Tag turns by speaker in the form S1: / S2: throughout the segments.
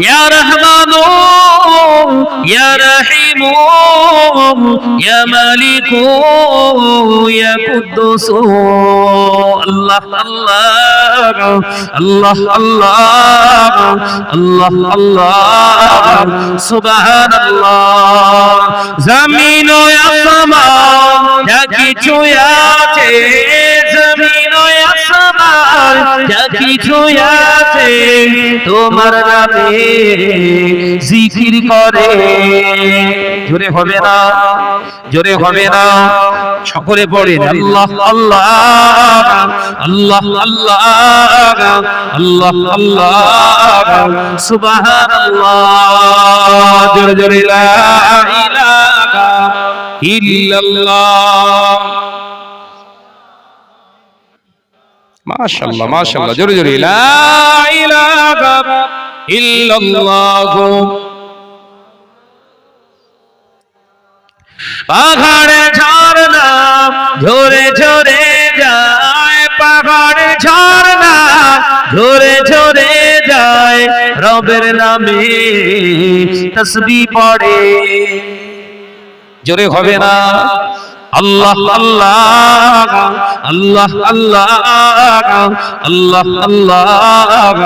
S1: ইয়া রহমানু ইয়া মালিকু ইয়া কুদ্দুস আল্লাহ আল্লাহ আল্লাহ আল্লাহ আল্লাহ আল্লাহ সুবহানাল্লাহ জমিন ও আসমান যা কিছু আছে জমিন ও আসমান যা কিছু আছে তোমার নামে জিকির করে। জোরে হবে না জোরে হবে না। সকলে পড়েন আল্লাহ আল্লাহ আল্লাহ আল্লাহ আল্লাহ আল্লাহ সুবহানাল্লাহ। জোরে জোরে লা ইলাহা ইল্লাল্লাহ। মাশাআল্লাহ মাশাআল্লাহ জোরে জোরে লা ইলাহা ইল্লাল্লাহ। পাহাড়ে ঝর্ণা ঝরে ঝরে যায়। পাহাড়ে ঝর্ণা ঝরে ঝরে যায়। রবের নামে তসবি পড়ে। জোরে হবে না। আল্লাহ আল্লাহ আল্লাহ আল্লাহ আল্লাহ আল্লাহ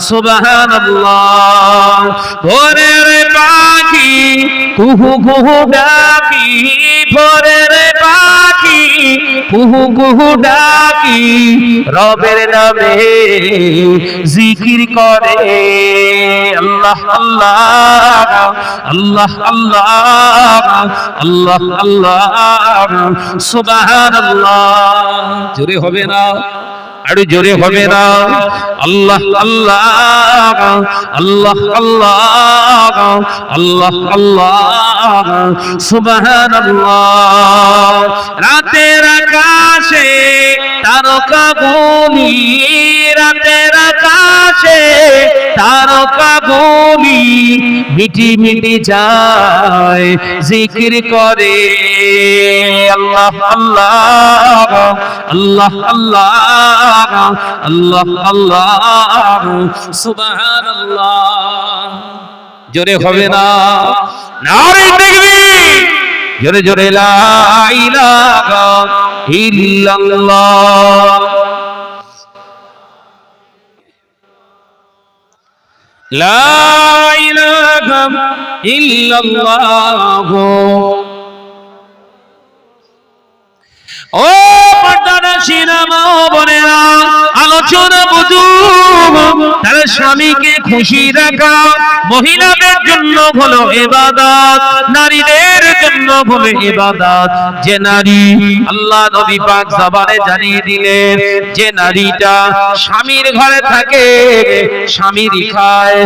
S1: সুবহানাল্লাহ। ভোরের পাখি কুহু কুহু ভোরের কুহু কুহু ডাকি, রবের নামে জিকির করে। আল্লাহ আল্লাহ আল্লাহ আল্লাহ আল্লাহ আল্লাহ, সুবহানাল্লাহ। জোরে হবে না? আরও জোরে হবে না। আল্লাহ আল্লাহ আল্লাহ আল্লাহ আল্লাহ আল্লাহ সুবহানাল্লাহ। রাতের আকাশে তারকা গুলি রাতের আকাশে তারকা গুলি মিটি মিটি যায়, জিকির করে। আল্লাহ আল্লাহ আল্লাহ আল্লাহ আল্লাহ আল্লাহ সুবহানাল্লাহ। জোরে হবে না। নারে দেখবি। জোরে জোরে, লা ইলাহা ইল্লাল্লাহ। লা ইলাহা ইল্লাল্লাহ। ও আলোচনা বুঝু। তার স্বামীকে খুশি রাখা মহিলাদের জন্য হলো ইবাদত নারীদের জন্য হলো ইবাদত যে নারী, আল্লাহ নবী পাক জবানে জানিয়ে দিলেন, যে নারীটা স্বামীর ঘরে থাকে স্বামীরই খায়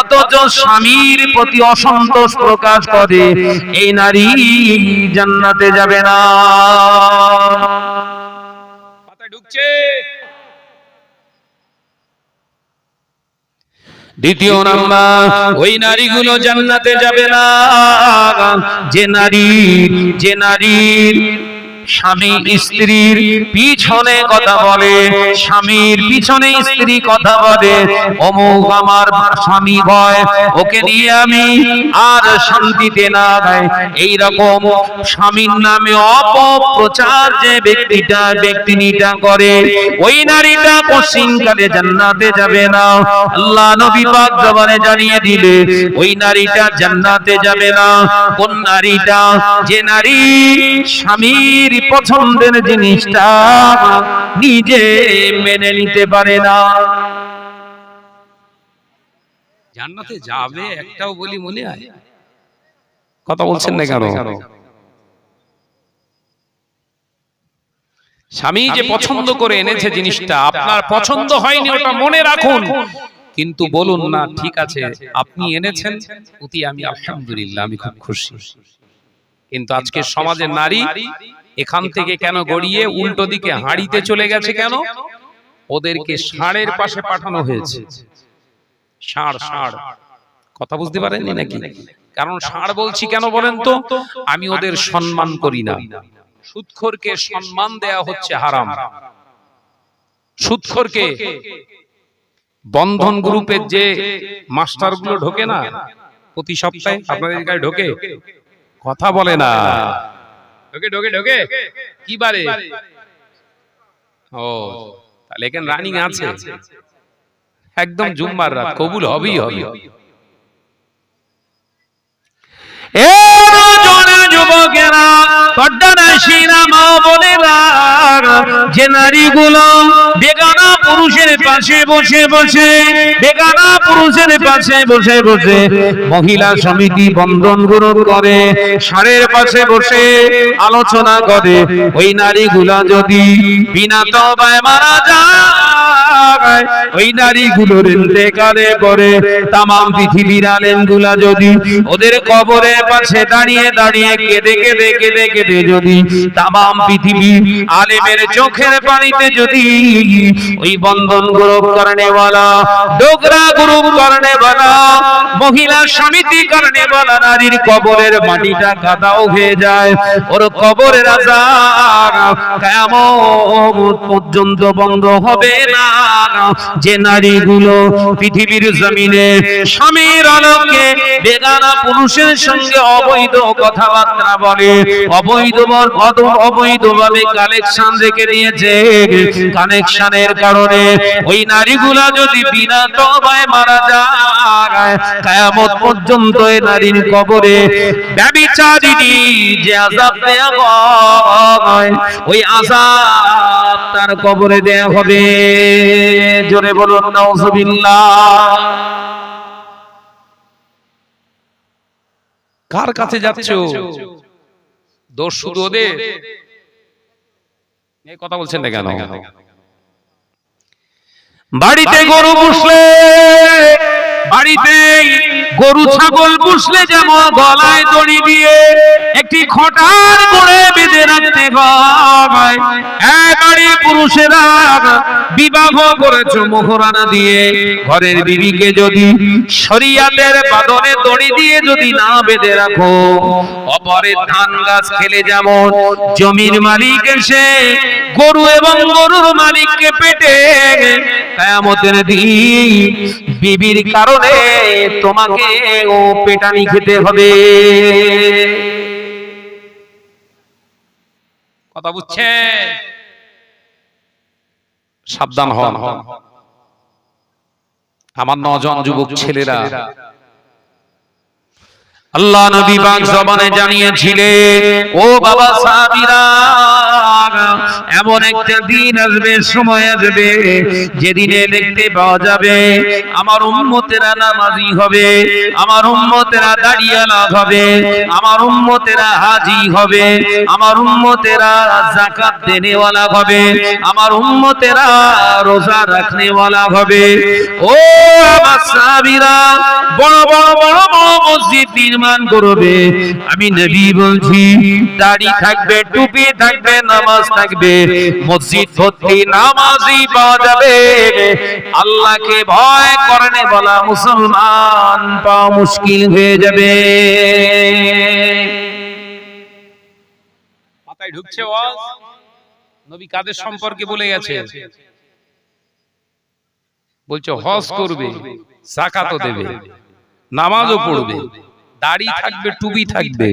S1: অথচ স্বামীর প্রতি অসন্তোষ প্রকাশ করে। এই নারী জান্নাতে যাবে না। ঢুকছে দ্বিতীয় নাম্বার ওই নারীগুলো জান্নাতে যাবে না। যে নারী যে নারীর স্বামী স্ত্রীর পিছনে কথা বলে স্বামীর পিছনে স্ত্রী কথা বলে অমুক আমার স্বামী ভয় ওকে নিয়ে আমি আর শান্তিতে না দেয় এইরকম স্বামীর নামে অপপ্রচার যে ব্যক্তিটা ব্যক্তিনিটা করে ওই নারীটা পশ্চিমকালে জান্নাতে যাবে না। আল্লাহ নবী পাক জবানে জানিয়ে দিলে ওই নারীটা জান্নাতে যাবে না। কোন নারীটা? যে নারী স্বামীর পছন্দের জিনিসটা নিজে মেনে নিতে পারে না। জান্নাতে যাবে একটাও বলি মনে হয়। কথা বলছেন না কেন? স্বামী যে পছন্দ করে এনেছে জিনিসটা আপনার পছন্দ হয়নি ওটা মনে রাখুন। কিন্তু বলুন না ঠিক আছে আপনি এনেছেন অতি আমি আলহামদুলিল্লাহ আমি খুব খুশি। কিন্তু আজকে সমাজের নারী এখান থেকে কেন গড়িয়ে উল্টো দিকে হাঁড়িতে চলে গেছে কেন? ওদেরকে ষাঁড়ের পাশে পাঠানো হয়েছে। ষাঁড় ষাঁড় কথা বুঝতে পারেননি নাকি? কারণ ষাঁড় বলছি কেন বলেন তো? আমি ওদের সম্মান করি না। সুৎখোরকে সম্মান দেয়া হচ্ছে হারাম। সুৎখোরকে বন্ধন গ্রুপের যে মাস্টারগুলো ঢোকে না প্রতি সপ্তাহে আপনাদের গায়ে ঢোকে। কথা বলে না। ঢোকে ঢোকে ঢোকে। কি বারে? ও তাহলে এখানে রানিং আছে। একদম জুম্মার রাত কবুল হবেই হবে। এ যুবকেরা পর্দানাসীরা মা যে নারীগুলো বেগানা পুরুষের পাশে বসে বসে, বেগানা পুরুষের পাশে বসে বসে মহিলা সমিতি বন্ধন গ্রহণ করে, সারের পাশে বসে আলোচনা করে, ওই নারীগুলা যদি বিনা তবায় মারা যায় ওই নারীগুলোর ইন্তেকালে পরে তামাম পৃথিবীর আলেমগুলা যদি ওদের কবরের পাশে দাঁড়িয়ে দাঁড়িয়ে কেঁদে কেঁদে কেঁদে কেঁদে যদি তামাম পৃথিবী আলেমের চোখের পানিতে যদি ওই বন্ধন গ্রুপ করনে वाला ডোগরা গ্রুপ করনে वाला মহিলা সমিতি করনে वाला নারীর কবরের মাটিটা কাদাও হয়ে যায় ওর কবরের আজাব কিয়ামত পর্যন্ত বন্ধ হবে না যে নারীগুলো পৃথিবীর জমিনে স্বামীর আলোকে বেগানা পুরুষের সঙ্গে অবৈধ কথাবার্তা বলে অবৈধ অবৈধভাবে কালেকশন রেখে দিয়েছে। কানেকশনের কারণে ওই নারীগুলা যদি বিনা তবায় মারা যায়, কিয়ামত পর্যন্ত এই নারীর কবরে ব্যভিচারিণী যে আযাব দেয়া হয়, ওই আযাব তার কবরে দেয়া হবে। জোরে বলুন নাউজুবিল্লাহ। কার কাছে যাচ্ছো? দোষ শুধু ওদের। এই কথা বলছেন না কেন? বাড়িতে গরু পুষলে বাড়িতে গরু, ছাগল পুষলে যেমন গলায় দড়ি দিয়ে একটি খটার করে বেঁধে রাখতে হয়। পুরুষেরা বিবাহ করেছ মোহরানা দিয়ে। ঘরের বিবিকে যদি শরিয়াতের বাদনে দড়ি দিয়ে যদি না বেঁধে রাখো, অপরের ধান গাছ খেলে যেমন জমির মালিক এসে গরু এবং গরুর মালিককে পেটে কায়ামতের দিন বিবির কারণে তোমাকে ও পেটানি খেতে হবে। কথা বুঝছে সাবধান হন। আমার নজন যুবক ছেলেরা। আল্লাহ নবী পাক জবানে জানিয়েছিলেন ও বাবা সাহাবীরা এমন একটা দিন আসবে, সময় আসবে, যেদিনে দেখতে পাওয়া যাবে, আমার উম্মতেরা নামাজি হবে, আমার উম্মতেরা দাঁড়িয়ালা হবে, আমার উম্মতেরা হাজি হবে, আমার উম্মতেরা যাকাত দেনেওয়ালা হবে, আমার উম্মতেরা রোজা রাখনেওয়ালা হবে। ও আমার সাহাবীরা, বড় বড় বড় বড় মসজিদ নির্মাণ করবে। আমি নবী বলছি, দাড়ি থাকবে, টুপি থাকবে, নামাজ থাকবে, মসজিদ ভর্তি নামাজি পাওয়া যাবে। আল্লাহকে ভয় করনে বলা মুসলমান পাওয়া মুশকিল হয়ে যাবে। পড়বে, দাড়ি থাকবে থাকবে।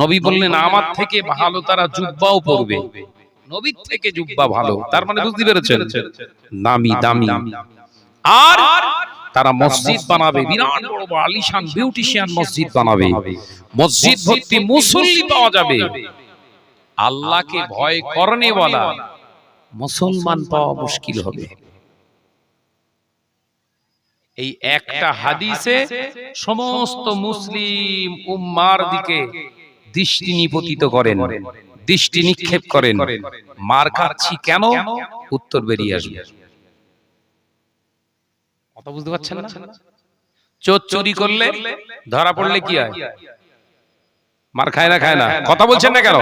S1: নবী আমার থেকে ভালো তারা জুব্বাও পরবে। নবীর থেকে জুব্বা ভালো। তার মানে বুঝতে পেরেছেন? নামি দামি। আর তারা মসজিদ বানাবে বিরাট বড় বড় আলিশান বিউটিশিয়ান মসজিদ বানাবে। মসজিদ ভর্তি মুসল্লি পাওয়া যাবে। আল্লাহকে ভয় করনে বলা মুসলমান পাওয়া মুশকিল হবে। এই একটা হাদিসে সমস্ত মুসলিম উম্মার দিকে দৃষ্টি নিপতিত করেন। দৃষ্টি নিক্ষেপ করেন। মার খাচ্ছি কেন উত্তর বেরিয়ে আসবে? কথা বুঝতে পারছেন না? চোর চুরি করলে ধরা পড়লে কি হয়? মার খায় না খায় না। কথা বলছেন না কেন?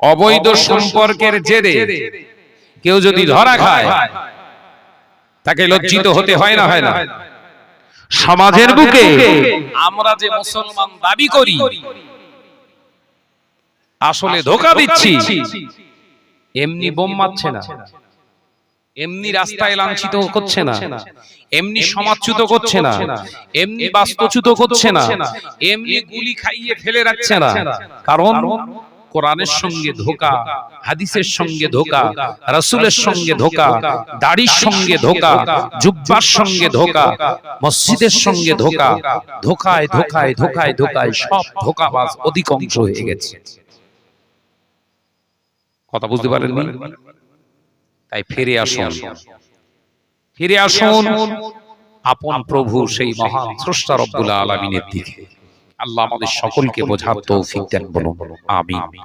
S1: অবৈধ সম্পর্কের জেরে কেউ যদি ধরা খায় তাকে লজ্জিত হতে হয় না হয় না। সমাজের বুকে আমরা যে মুসলমান দাবি করি আসলে ধোকা দিচ্ছি। এমনি বোম মারছে না। এমনি রাস্তায় লাঞ্ছিত করছে না। এমনি সমাজচ্যুত করছে না। এমনি বাস্তুচ্যুত করছে না। এমনি গুলি খাইয়ে ফেলে রাখছে না। কারণ কোরআনের সঙ্গে ধোকা হাদিসের সঙ্গে ধোকা রাসূলের সঙ্গে ধোকা দাড়ির সঙ্গে ধোকা জুব্বার সঙ্গে ধোকা মসজিদের সঙ্গে ধোকা ধোকায় ধোকায় ধোকায় ধোকায় সব ধোকাবাজ অধিকাংশ হয়ে গেছে। কথা বুঝতে পারেন তাই ফিরে আসুন। ফিরে আসুন। আপন প্রভু সেই মহান স্রষ্টা রব্বুল আলামিনের দিকে। আল্লাহ আমাদের সকলকে বোঝার তৌফিক দেন বলুন। নওজোয়ানেরা,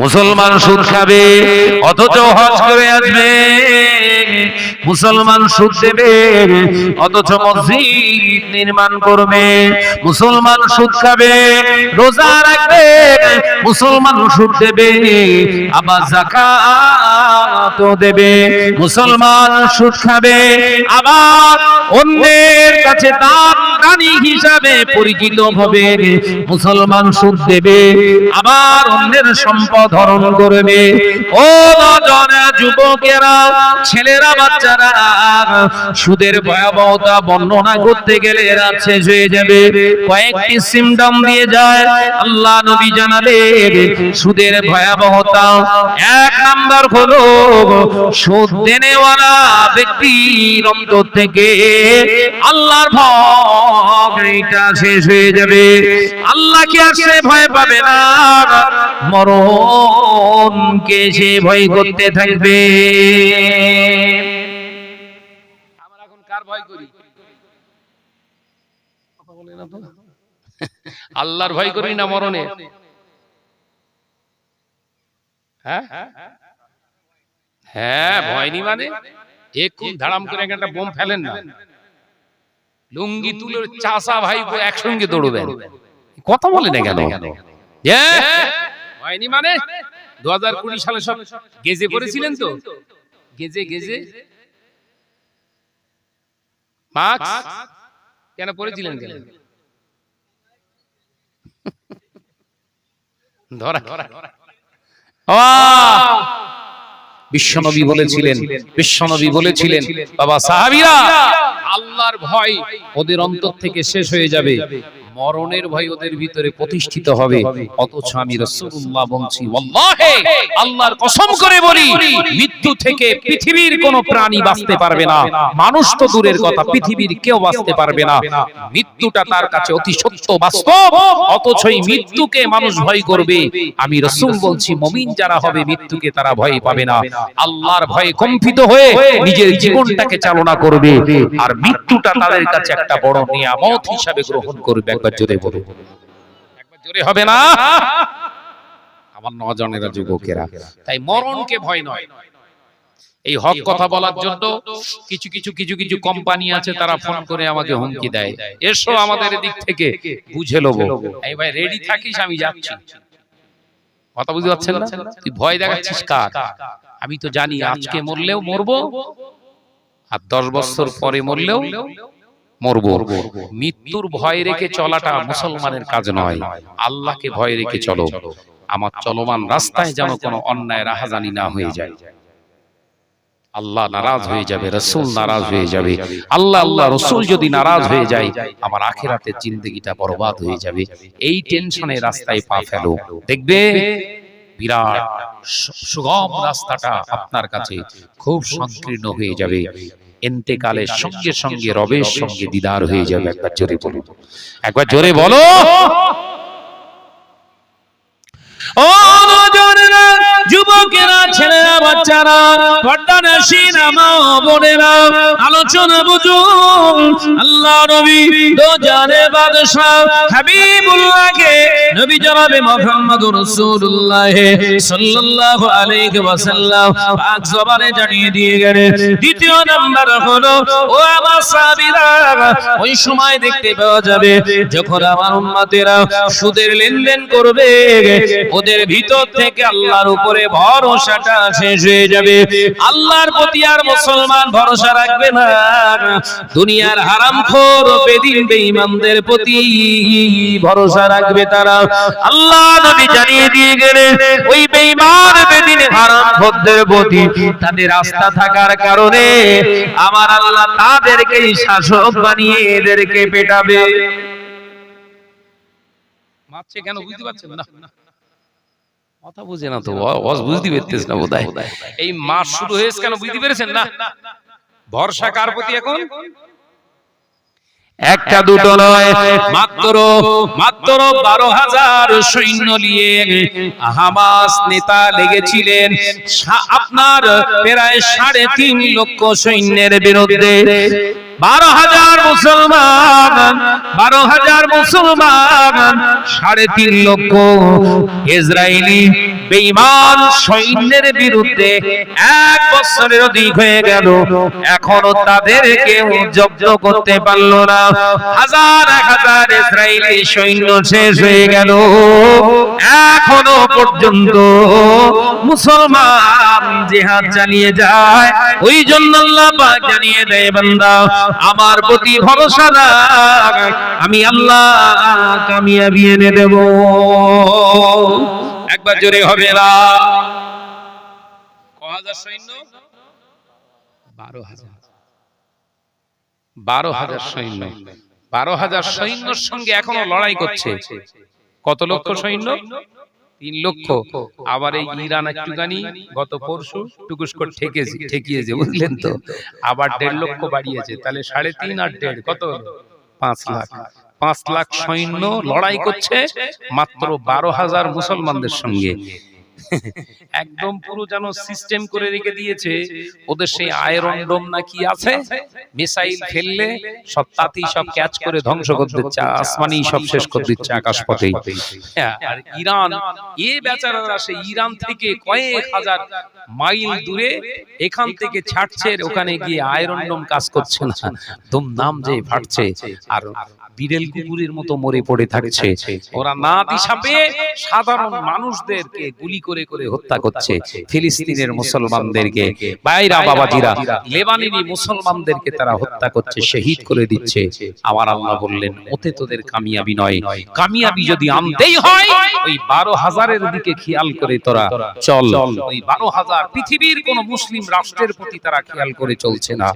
S1: মুসলমান সুদ খাবে, অথচ হজ করে আসবে। মুসলমান সুদ দেবে, অথচ মসজিদ নির্মাণ করবে। মুসলমান সুদ খাবে, রোজা রাখবে মুসলমান সুদ দেবে, আবার জাকাত দেবে। মুসলমান সুদ খাবে, আবার অন্যের কাছে দান দানি হিসাবে পরিচিত হবে। মুসলমান সুদ দেবে, আবার অন্যের সম্পদ হরণ করবে। ও নজনে যুবকেরা, ছেলেরা, বাচ্চারা, সুদের ভয়াবহতা বর্ণনা করতে গেলে রাত শেষ হয়ে যাবে। কয়েকটি সিমটম দিয়ে যায়। আল্লাহ নবী জানালেন সুদের ভয়াবহতা। এক নাম্বার হলো সুদ দেনেওয়ালা ব্যক্তির অন্তর থেকে আল্লাহর ভয়টা শেষ হয়ে যাবে। আল্লাহকে আর সে ভয় পাবে না। মরণকে সে ভয় করতে থাকবে। কার? আল্লাহর ভয় করি না মরণে হ্যাঁ? হ্যাঁ ভয় নি মানে? এক্ষুন ধারাম করে একটা বোম ফেলেন না। লুঙ্গি তুলে চাষা ভাই একসঙ্গে দৌড়বেন। কথা বলে না কেন? হয়নি মানে? দু হাজার কুড়ি সালে সব গেজে করেছিলেন তো? গেজে গেজে মাস্ক কেন পরেছিলেন কেন? ধরা আহ! বিশ্বনবী বলেছিলেন বিশ্বনবী বলেছিলেন বাবা সাহাবীরা আল্লাহর ভয় ওদের অন্তর থেকে শেষ হয়ে যাবে। মরণের ভয় ওদের ভিতরে প্রতিষ্ঠিত হবে। অথচ আমি রাসূলুল্লাহ বলছি, ওয়াল্লাহি, আল্লাহর কসম করে বলি, মৃত্যু থেকে পৃথিবীর কোনো প্রাণী বাঁচতে পারবে না। মানুষ তো দূরের কথা, পৃথিবীর কেউ বাঁচতে পারবে না। মৃত্যুটা তার কাছে অতি সত্য, বাস্তব। অথচ এই মৃত্যুকে মানুষ ভয় করবে। আমি রাসূল বলছি, মুমিন যারা হবে, মৃত্যুকে তারা ভয় পাবে না। আল্লাহর ভয়ে কম্পিত হয়ে নিজের জীবনটাকে চালনা করবে। আর মৃত্যুটা তাদের কাছে একটা বড় নিয়ামত হিসাবে গ্রহণ করবে জোরে বলে একবার জোরে হবে না? আমার নজনেরা যুবকেরা। তাই মরণকে ভয় নয়। এই হক কথা বলার জন্য কিছু কিছু কিছু কিছু কোম্পানি আছে তারা ফোন করে আমাকে হুমকি দেয়। এসো আমাদের দিক থেকে বুঝে লবো এই ভাই রেডি থাকিস আমি যাচ্ছি। কথা বুঝতে পারছেন না? তুই ভয় দেখাচ্ছিস কার? আমি তো জানি আজকে মরলেও মরবো। আর দশ বছর পরে মরলেও মরবো। মৃত্যুর ভয় রেখে চলাটা মুসলমানের কাজ নয়। আল্লাহকে ভয় রেখে চলো। আমার চলমান রাস্তায় যেন কোনো অন্যায় রাহাজানি না হয়ে যায়। আল্লাহ নারাজ হয়ে যাবে রসুল নারাজ হয়ে যাবে। আল্লাহ আল্লাহ রসুল যদি নারাজ হয়ে যায় আমার আখেরাতের জিন্দগিটা বরবাদ হয়ে যাবে। এই টেনশনে রাস্তায় পা ফেলো। দেখবে বিরাট সুগম রাস্তাটা আপনার কাছে খুব সংকীর্ণ হয়ে যাবে। এন্তেকালের সঙ্গে সঙ্গে রবের সঙ্গে দিদার হয়ে যাবে। একবার জোরে বলুন একবার জোরে বলো। ও যুবকেরা, ছেলেরা, বাচ্চারা মা ও বোনেরা, আলোচনা বুঝুন। আল্লাহ নবী দো জানে বাদশাহ হাবিবুল্লাহকে নবী জনাবে মুহাম্মদ রাসূলুল্লাহ সাল্লাল্লাহু আলাইহি ওয়াসাল্লাম পাক জবানে জানিয়ে দিয়ে গেলেন। দ্বিতীয় নাম্বার হলো, ও আমার সাহাবীরা, ওই সময় দেখতে পাওয়া যাবে যখন আমার উম্মতেরা সুদের লেনদেন করবে, ওদের ভিতর থেকে আল্লাহর উপরে ভরসাটা শেষ হয়ে যাবে। আল্লাহর প্রতি আর মুসলমান ভরসা রাখবে না। দুনিয়ার হারামখোর বেদিন বেঈমানদের প্রতি ভরসা রাখবে তারা। আল্লাহ নবী জানিয়ে দিয়ে গেলেন, ওই বেঈমান বেদিন হারামখোরদের প্রতি তাদের রাস্তা থাকার কারণে আমার আল্লাহ তাদেরকে শাসক বানিয়ে এদেরকে পেটাবে। মারছে কেন? বুঝতে পারছেন না। কথা বুঝে না তো। ওয়াজ বুঝতে না বোধহয়? এই মাস শুরু হয়েছে কেন বুঝতে পেরেছেন না? ভরসা কার প্রতি এখন? একটা দুটো নয় মাত্র মাত্র বারো হাজার সৈন্য নিয়ে হামাস নেতা লেগেছিলেন। আপনার প্রায় সাড়ে তিন লক্ষ সৈন্যের বিরুদ্ধে। বারো হাজার মুসলমান বারো হাজার মুসলমান, সাড়ে তিন লক্ষ ইসরায়েলি বেঈমান সৈন্যের বিরুদ্ধে এক বছরের অধিক হয়ে গেল। এখনও তাদের কেউ জব্দ করতে পারল না। হাজার, এক হাজার ইসরায়েলি সৈন্য শেষ হয়ে গেল। এখনও পর্যন্ত মুসলমান জিহাদ চালিয়ে যায়। ওই জন্য আল্লাহ পাক জানিয়ে দেয় বান্দা আমার প্রতি ভরসা আমি আল্লাহ কামিয়াবি এনে দেব। একবার জোরে হবে না। হাজার সৈন্য? বারো হাজার। সৈন্য। বারো হাজার সঙ্গে এখনও লড়াই করছে। কত লক্ষ সৈন্য? তিন লক্ষ। আবার এই ইরান একটুখানি গত পরশু টুকুস করে ঠেকেছে ঠেকিয়েছে বুঝলেন তো? আবার দেড় লক্ষ বাড়িয়েছে তাহলে সাড়ে তিন আর দেড় কত? পাঁচ লাখ। পাঁচ লাখ। সৈন্য লড়াই করছে মাত্র বারো হাজার মুসলমানদের সঙ্গে। একদম পুরো যেন সিস্টেম করে রেখে দিয়েছে। ওদের সেই আয়রন ডোম না কি আছে? মিসাইল ফেললে সব তাতেই সব ক্যাচ করে ধ্বংস করে দিচ্ছে আসমানি সব শেষ করে দিচ্ছে। আকাশপথেই হ্যাঁ, আর ইরান এ বেচারারা সেই ইরান থেকে কয়েক হাজার মাইল দূরে এখান থেকে ছাড়ছে ওখানে গিয়ে আয়রন ডোম কাজ করছে না। দুম নাম যে ফাটছে আর বিড়েল কুকুরের মতো মরে পড়ে থাকছে। ওরা না দিশা পেয়ে সাধারণ মানুষদেরকে গুলি করে করে হত্যা করছে ফিলিস্তিনের মুসলমানদেরকে। বাইরা বাবাজিরা লেবানিনি মুসলমানদেরকে তারা হত্যা করছে শহীদ করে দিচ্ছে। আমার আল্লাহ বললেন ওতে তোদের কামিয়াবি নয়। কামিয়াবি যদি আনতেই হয় ওই বারো হাজারের দিকে খেয়াল করে তোরা চল। ওই বারো হাজার পৃথিবীর কোন মুসলিম রাষ্ট্রের প্রতি তারা খেয়াল করে চলছে না।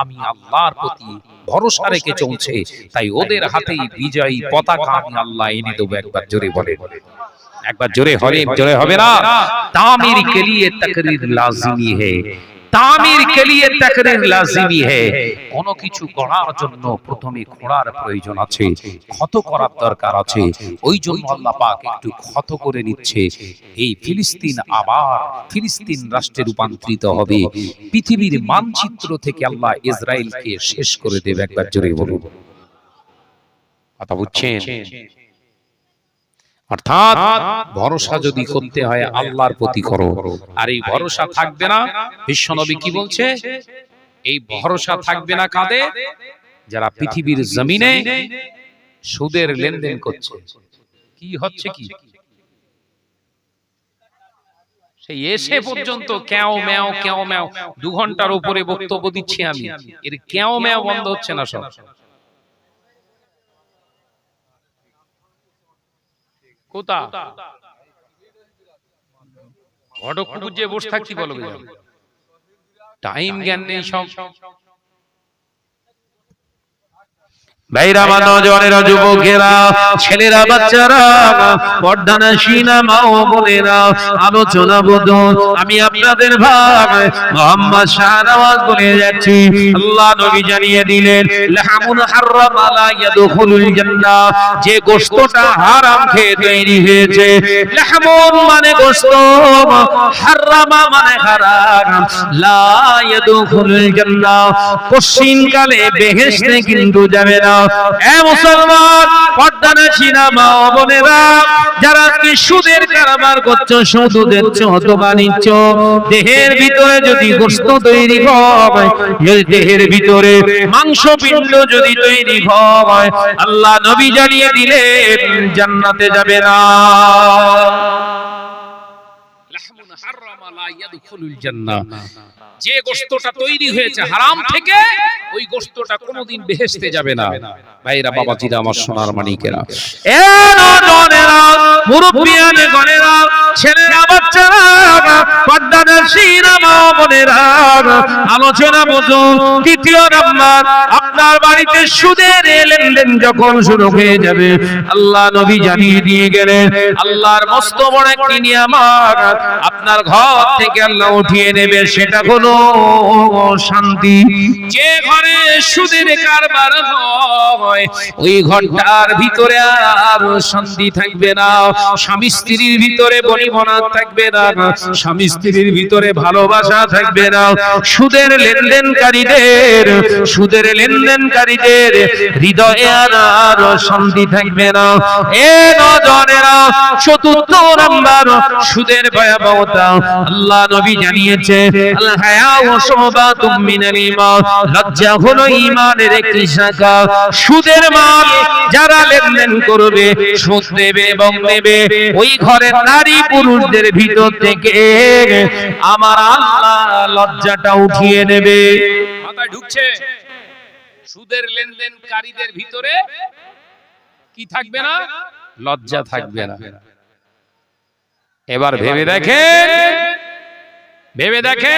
S1: আমি আল্লাহর প্রতি ভরসা রেখে চলছে। তাই ওদের হাতেই বিজয়ী পতাকা আমি আল্লাহ এনে দেবো একবার জোরে বলে একবার জোরে হবে জোরে হবে না। তামির কে লিয়ে তকরির লাজিমি হে। তামির কে লিয়ে তকরির লাজিমি হে। কোন কিছু করার জন্য প্রথমে খোঁড়ার প্রয়োজন আছে ক্ষত করার দরকার আছে। ওই জন্য আল্লাহ পাক একটু ক্ষত করে নিচ্ছে। এই ফিলিস্তিন আবার ফিলিস্তিন রাষ্ট্রে রূপান্তরিত হবে। পৃথিবীর মানচিত্র থেকে আল্লাহ ইসরায়েলকে শেষ করে দেবে একবার জোরে বলুন। কথা বুঝছেন? অর্থাৎ ভরসা যদি করতে হয় আল্লাহর প্রতি করো। আর এই ভরসা থাকবে না? বিশ্বনবী কি বলছে? এই ভরসা থাকবে না কাঁদে যারা পৃথিবীর জমিনে সুদের লেনদেন করছে। কি হচ্ছে কি? সেই এসে পর্যন্ত ক্যাও ম্যাও ক্যাও ম্যাও দু ঘণ্টার উপরে বক্তব্য দিচ্ছি আমি। এর ক্যাও ম্যাও বন্ধ হচ্ছে না সব। কোথা? ঘটক কুকুর যে বসে থাকছি বলো টাইম জ্ঞান নেই সব। ভাইরা নজওয়ানেরা যুবকেরা ছেলেরা বাচ্চারা পর্দানা সিনা মা ও বোনেরা আলোচনা বোধন আমি আপনাদের ভাই মোহাম্মদ শাহনওয়াজ বলে যাচ্ছি। আল্লাহ নবী জানিয়ে দিলেন লাহামুন হারাম আলা ইয়াদখুলুল জান্নাহ যে গোশতটা হারাম খেয়ে তৈরি হয়েছে লাহামুন মানে গোশত হারামা মানে হারাম লা ইয়াদখুলুল জান্নাহ পশ্চিমকালে বেহেশতে কিন্তু যাবে না যারা করছ দেহের ভিতরে যদি তৈরি দেহের ভিতরে মাংস যদি তৈরি আল্লাহ নবী জানিয়ে দিলেন, জান্নাতে যাবে না।
S2: ইয়াদখুলুল জান্নাহ। যে গোশতটা তৈরি হয়েছে হারাম থেকে ওই গোশতটা কোনোদিন বেহেশতে যাবে না। ভাইরা বাবাজিরা আমার সোনার মানিকেরা
S1: এ নজনেরা মুরব্বিয়ান গনেরা ছেলেরা বাচ্চারা পর্দানা সিনেমা বোনেরা আলোচনা বুঝুন তৃতীয় নাম্বার আপনার বাড়িতে সুদের লেনদেন যখন শুরু হয়ে যাবে আল্লাহ নবী জানিয়ে দিয়ে গেলেন আল্লাহর মস্ত বড় একটি নিয়ামত আপনার ঘর থেকে আল্লাহ উঠিয়ে নেবে, সেটা হলো শান্তি। যে ঘরে সুদের কারবার হয়, ওই ঘরটার ভিতরে আর শান্তি থাকবে না। স্বামী স্ত্রীর ভিতরে বনিবনা থাকবে না, স্বামী স্ত্রীর ভিতরে ভালোবাসা থাকবে না। সুদের লেনদেনকারীদের সুদের লেনদেনকারীদের হৃদয়ে আর শান্তি থাকবে না। এ নজনেরা চতুর্থ নাম্বার সুদের ভয়াবহতা। নবী জানিয়েছে আল হায়া মিনাল ঈমান। লজ্জা হলো ঈমানের একটি শাখা সুদের মাল যারা লেনদেন করবে সুদ দেবে এবং নেবে। ওই ঘরের নারী পুরুষদের ভিতর থেকে আমার আল্লাহ লজ্জাটা উঠিয়ে নেবে।
S2: মাথায় ঢুকছে? সুদের লেনদেনকারীদের ভিতরে কি থাকবে না? লজ্জা থাকবে না।
S1: এবার ভেবে দেখেন ভেবে দেখে